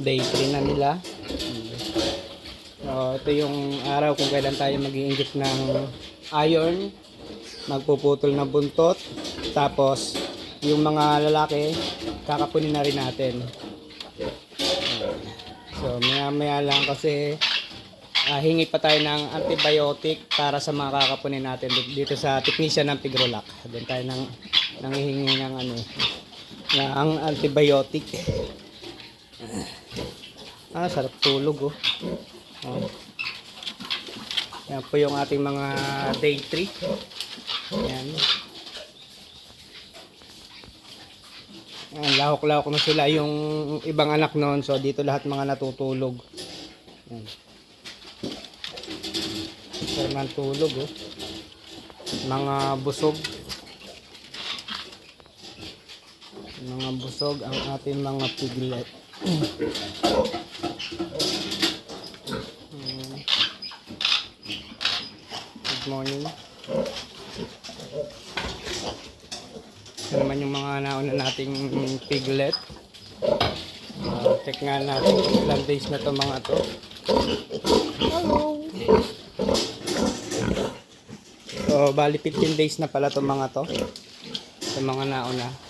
Day 3 na nila. So, ito yung araw kung kailan tayo mag-iingit ng iron. Magpuputol ng buntot. Tapos, yung mga lalaki, kakapunin na rin natin. So, maya maya lang kasi ah, hingi pa tayo ng antibiotic para sa mga kakapunin natin dito- sa technician ng Tigrolac. Doon tayo nang nanghihingi ng ano na antibiotic. Ah, sarap tulog oh. oh. Yan po yung ating mga day 3. Yan. Yan, lahok-lahok na sila yung ibang anak noon. So, dito lahat mga natutulog. Yan. Sarap tulog, oh. Mga busog. Mga busog ang ating mga piglet. Good morning. Ito naman yung mga nauna nating piglet. Uh, check nga natin kung ilang days na to mga to. Hello. So, bali 15 days na pala to mga to. Sa mga nauna.